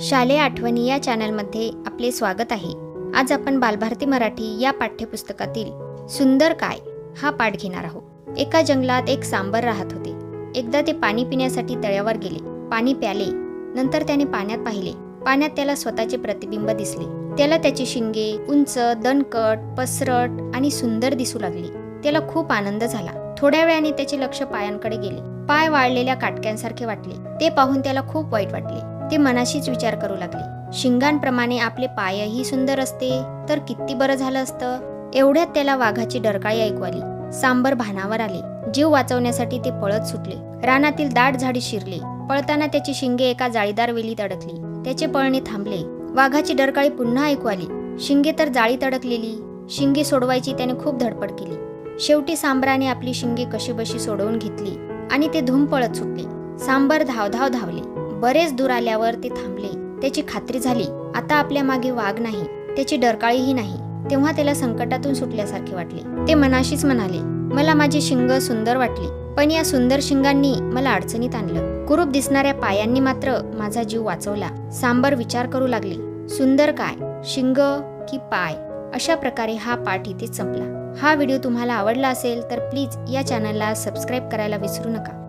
शालेय आठवणी या चॅनलमध्ये आपले स्वागत आहे. आज आपण बालभारती मराठी या पाठ्यपुस्तकातील सुंदर काय हा पाठ घेणार आहोत. एका जंगलात एक सांबर राहत होते. एकदा ते पाणी पिण्यासाठी तळ्यावर गेले. पाणी प्याले. नंतर त्याने पाण्यात पाहिले. पाण्यात त्याला स्वतःचे प्रतिबिंब दिसले. त्याला त्याची शिंगे उंच दणकट पसरट आणि सुंदर दिसू लागली. त्याला खूप आनंद झाला. थोड्या वेळाने त्याचे लक्ष पायांकडे गेले. पाय वाळलेल्या काटक्यांसारखे वाटले. ते पाहून त्याला खूप वाईट वाटले. ते मनाशीच विचार करू लागले. शिंगांप्रमाणे आपले पायही सुंदर असते तर किती बरं झालं असतं? एवढ्यात त्याला वाघाची डरकाळी ऐकू आली. सांबर भानावर आले. जीव वाचवण्यासाठी ते पळत सुटले. रानातील दाट झाडी शिरले. पळताना त्याची शिंगे एका जाळीदार वेलीत अडकली. त्याचे पळणे थांबले. वाघाची डरकाळी पुन्हा ऐकू आली. शिंगे तर जाळीत अडकलेली. शिंगे सोडवायची त्याने खूप धडपड केली. शेवटी सांबराने आपली शिंगे कशीबशी सोडवून घेतली आणि ते धूम पळत सुटले. सांबर धावधाव धावले. बरेच दूर आल्यावर ते थांबले. त्याची खात्री झाली आता आपल्या मागे वाघ नाही त्याची डरकाळीही नाही. तेव्हा त्याला संकटातून सुटल्यासारखे वाटले. ते मनाशीच म्हणाले मला माझी शिंग सुंदर वाटली पण या सुंदर शिंगांनी मला अडचणीत आणलं. कुरूप दिसणाऱ्या पायांनी मात्र माझा जीव वाचवला. सांबर विचार करू लागले. सुंदर काय? शिंग की पाय? अशा प्रकारे हा पाठ इथे संपला. हा व्हिडिओ तुम्हाला आवडला असेल तर प्लीज या चॅनलला सबस्क्राईब करायला विसरू नका.